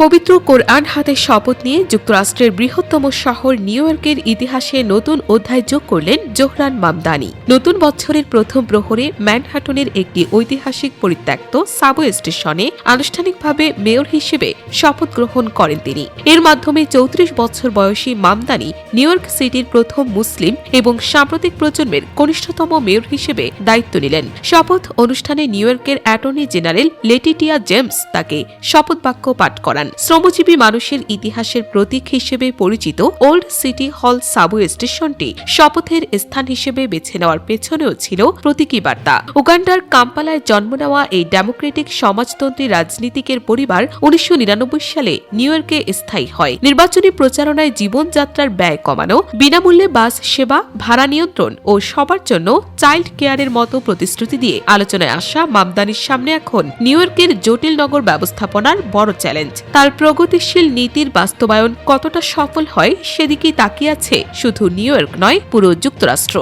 পবিত্র কোরআন হাতে শপথ নিয়ে যুক্তরাষ্ট্রের বৃহত্তম শহর নিউ ইয়র্কের ইতিহাসে নতুন অধ্যায় যোগ করলেন জোহরান মামদানি। নতুন বছরের প্রথম প্রহরে ম্যানহাটনের একটি ঐতিহাসিক পরিত্যক্ত সাবওয়ে স্টেশনে আনুষ্ঠানিকভাবে মেয়র হিসেবে শপথ গ্রহণ করেন তিনি। এর মাধ্যমে চৌত্রিশ বছর বয়সী মামদানি নিউ ইয়র্ক সিটির প্রথম মুসলিম এবং সাম্প্রতিক প্রজন্মের কনিষ্ঠতম মেয়র হিসেবে দায়িত্ব নিলেন। শপথ অনুষ্ঠানে নিউ ইয়র্কের অ্যাটর্নি জেনারেল লেটিটিয়া জেমস তাকে শপথ বাক্য পাঠ করান। শ্রমজীবী মানুষের ইতিহাসের প্রতীক হিসেবে পরিচিত ওল্ড সিটি হল সাবওয়ে স্টেশনটি শপথের স্থান হিসেবে বেছে নেওয়ার পেছনেও ছিল প্রতীকী বার্তা। উগান্ডার কাম্পালায় জন্ম নেওয়া এই ডেমোক্রেটিক সমাজতন্ত্রী রাজনীতিকের পরিবার উনিশশো নিরানব্বই সালে নিউ ইয়র্কে স্থায়ী হয়। নির্বাচনী প্রচারণায় জীবনযাত্রার ব্যয় কমানো, বিনামূল্যে বাস সেবা, ভাড়া নিয়ন্ত্রণ ও সবার জন্য চাইল্ড কেয়ারের মতো প্রতিশ্রুতি দিয়ে আলোচনায় আসা মামদানির সামনে এখন নিউ ইয়র্কের জটিল নগর ব্যবস্থাপনার বড় চ্যালেঞ্জ। তার প্রগতিশীল নীতির বাস্তবায়ন কতটা সফল হয় সেদিকেই তাকিয়ে আছে শুধু নিউ ইয়র্ক নয়, পুরো যুক্তরাষ্ট্র।